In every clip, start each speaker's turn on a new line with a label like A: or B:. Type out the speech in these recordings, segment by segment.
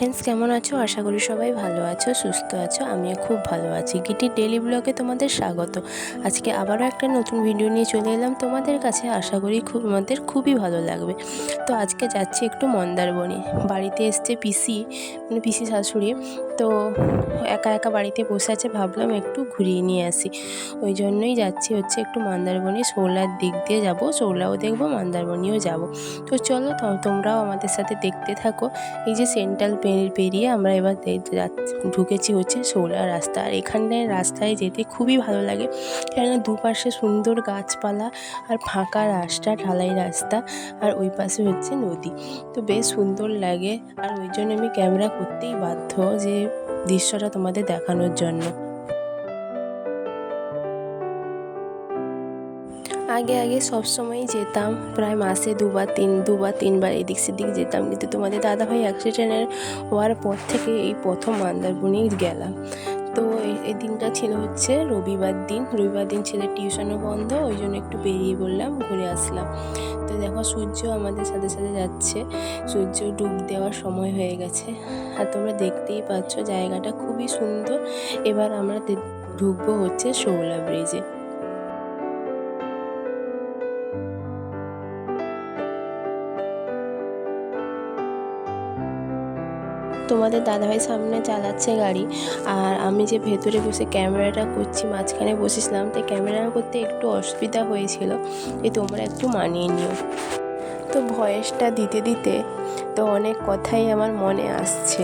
A: Friends কেমন আছো? আশা করি সবাই ভালো আছো, সুস্থ আছো, আমিও খুব ভালো আছি। গিটির ডেলি ব্লগে তোমাদের স্বাগত। আজকে আবারও একটা নতুন ভিডিও নিয়ে চলে এলাম তোমাদের কাছে। আশা করি খুব আমাদের খুবই ভালো লাগবে। তো আজকে যাচ্ছি একটু মন্দারবনি বাড়িতে এসছে পিসি মানে পিসি শাশুড়ি। তো একা একা বাড়িতে বসে আছে, ভাবলাম একটু ঘুরিয়ে নিয়ে আসি। ওই জন্যই যাচ্ছি হচ্ছে একটু মন্দারবনি শোলার দিক দিয়ে যাব। শোলাও দেখব মন্দারবনিও যাব। তো চলো তোমরাও আমাদের সাথে দেখতে থাকো। এই যে সেন্ট্রাল পেরিয়ে আমরা এবার ঢুকেছি হচ্ছে সৌরা রাস্তা। আর এখানটায় রাস্তায় যেতে খুবই ভালো লাগে। কেননা দুপাশে সুন্দর গাছপালা আর ফাঁকা রাস্তা, ঢালাই রাস্তা আর ওই পাশে হচ্ছে নদী। তো বেশ সুন্দর লাগে। আর ওই জন্য আমি ক্যামেরা করতেই বাধ্য যে দৃশ্যটা তোমাদের দেখানোর জন্য। আগে আগে সবসময়ই যেতাম, প্রায় মাসে দুবার, তিন, দুবার, তিনবার এদিক সেদিক যেতাম। কিন্তু তোমাদের দাদাভাই অ্যাক্সিডেন্টের হওয়ার পর থেকে এই প্রথম মন্দারমণি গেলাম। তো এই- দিনটা ছিল হচ্ছে রবিবার দিন। রবিবার দিন ছেলের টিউশনও বন্ধ, ওই জন্য একটু বেরিয়ে বললাম ঘুরে আসলাম। তো দেখো সূর্য আমাদের সাথে সাথে যাচ্ছে। সূর্য ডুব দেওয়ার সময় হয়ে গেছে। আর তোমরা দেখতেই পাচ্ছ জায়গাটা খুবই সুন্দর। এবার আমরা ঢুকবো হচ্ছে শৌলা ব্রিজে। তোমাদের দাদাভাই সামনে চালাচ্ছে গাড়ি। আর আমি যে ভেতরে বসে ক্যামেরাটা করছি, মাঝখানে বসেছিলাম, তাই ক্যামেরা করতে একটু অসুবিধা হয়েছিল এই তোমরা একটু মানিয়ে নিও। তো ভয়েসটা দিতে দিতে তো অনেক কথাই আমার মনে আসছে।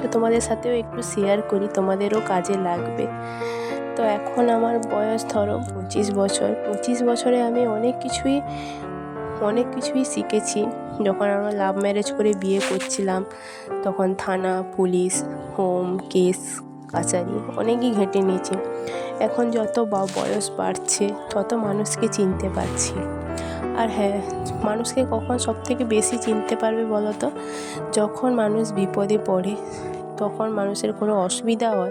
A: তো তোমাদের সাথেও একটু শেয়ার করি, তোমাদেরও কাজে লাগবে। তো এখন আমার বয়স ধরো পঁচিশ বছর। পঁচিশ বছরে আমি অনেক কিছুই অনেক কিছুই শিখেছি। যখন আমরা লাভ ম্যারেজ করে বিয়ে করছিলাম, তখন থানা, পুলিশ হোম কেস কাচারি অনেকই ঘেঁটে নিয়েছি। এখন যত বা- বয়স বাড়ছে, তত মানুষকে চিনতে পারছি। আর হ্যাঁ মানুষকে কখন সব থেকে বেশি চিনতে পারবে বলো তো যখন মানুষ বিপদে পড়ে, তখন মানুষের কোনো অসুবিধা হয়,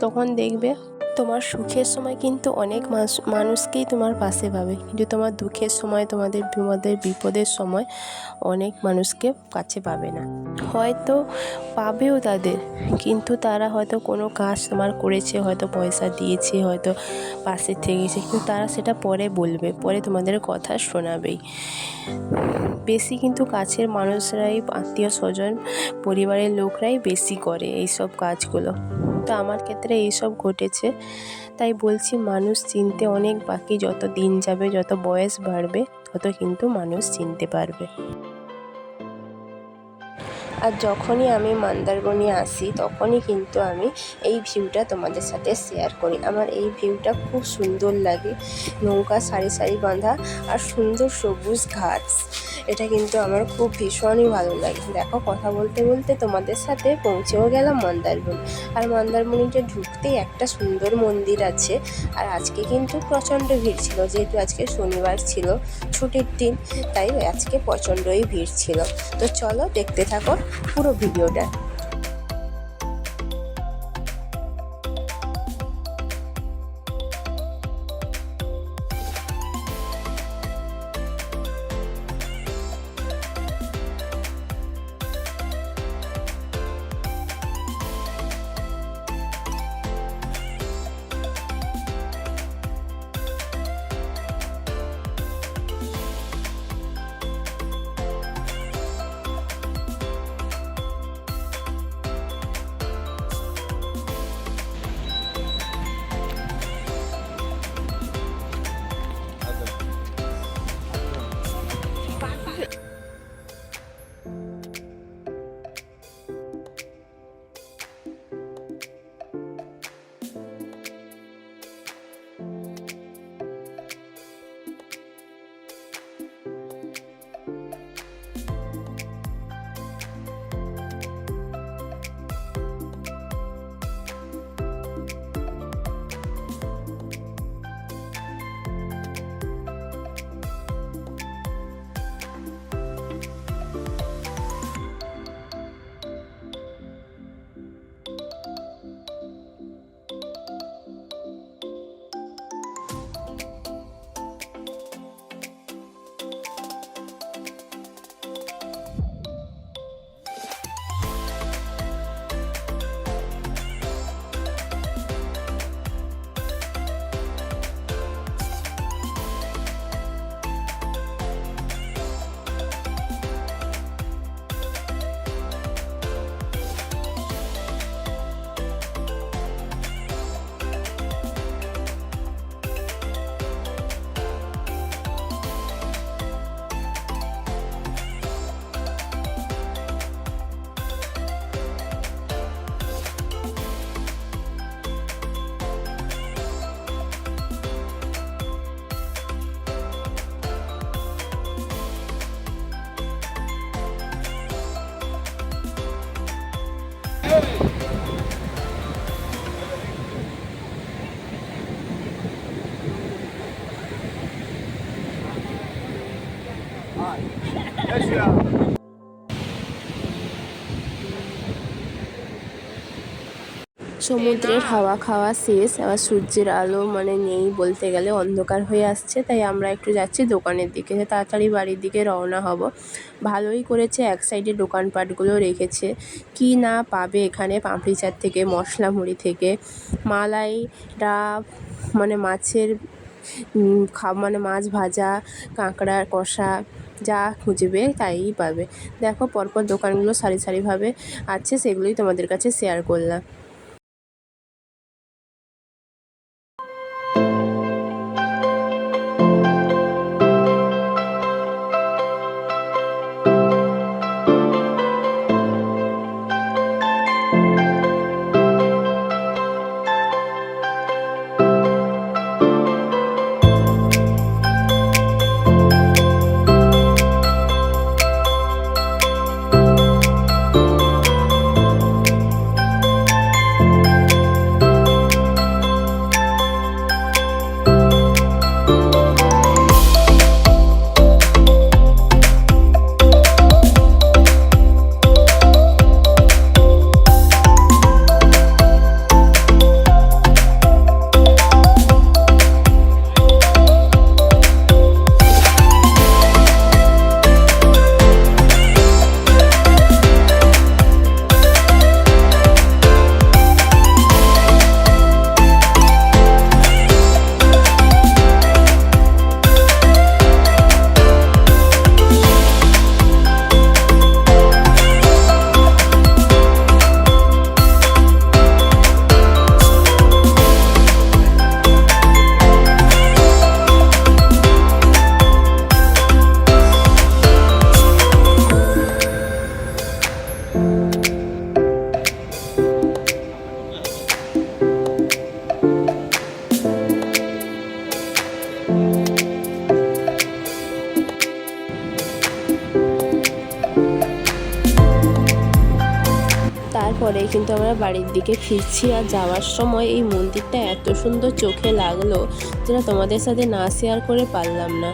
A: তখন দেখবে তোমার সুখের সময় কিন্তু অনেক মানুষকেই তোমার পাশে পাবে। কিন্তু তোমার দুঃখের সময়, তোমাদের তোমাদের বিপদের সময় অনেক মানুষকে কাছে পাবে না। হয়তো পাবেও তাদের, কিন্তু তারা হয়তো কোনো কাজ তোমার করেছে, হয়তো পয়সা দিয়েছে, হয়তো পাশে থেকেছে, কিন্তু তারা সেটা পরে বলবে, পরে তোমাদের কথা শোনাবেই। বেশি কিন্তু কাছের মানুষরাই, আত্মীয় স্বজন, পরিবারের লোকরাই বেশি করে এইসব কাজগুলো। তো আমার ক্ষেত্রে এইসব ঘটেছে। তাই বলছি, মানুষ চিনতে অনেক বাকি। যত দিন যাবে, যত বয়স বাড়বে, তত কিন্তু মানুষ চিনতে পারবে। আর যখনই আমি মন্দারমণি আসি, তখনই কিন্তু আমি এই ভিউটা তোমাদের সাথে শেয়ার করি। আমার এই ভিউটা খুব সুন্দর লাগে। নৌকা সারি সারি বাঁধা আর সুন্দর সবুজ ঘাস। এটা কিন্তু আমার খুব ভীষণই ভালো লাগে দেখো, কথা বলতে বলতে তোমাদের সাথে পৌঁছেও গেলাম মন্দারমণি। আর মন্দারমণিতে ঢুকতেই একটা সুন্দর মন্দির আছে। আর আজকে কিন্তু প্রচণ্ড ভিড় ছিল, যেহেতু আজকে শনিবার ছিল ছুটির দিন, তাই আজকে প্রচণ্ডই ভিড় ছিল। তো চলো দেখতে থাকো পুরো ভিডিওটা। সমুদ্রের হাওয়া খাওয়া শেষ আবার সূর্যের আলো মানে নেই বলতে গেলে অন্ধকার হয়ে আসছে তাই আমরা একটু যাচ্ছি দোকানের দিকে তাড়াতাড়ি বাড়ির দিকে রওনা হব। ভালোই করেছে এক সাইডে দোকানপাটগুলো রেখেছে। কি না পাবে এখানে পাঁপড়ি চাট থেকে মশলা মুড়ি থেকে মালাই ডাব মানে মাছের খা মানে মাছ ভাজা কাঁকড়া কষা যা খুঁজবে তাই পাবে। দেখো পরপর দোকানগুলো সারি সারিভাবে আছে সেগুলোই তোমাদের কাছে শেয়ার করলাম। তারপরে কিন্তু আমরা বাড়ির দিকে ফিরছি আর যাওয়ার সময় এই মন্দিরটা এত সুন্দর চোখে লাগল যেটা তোমাদের সাথে না শেয়ার করে পারলাম না।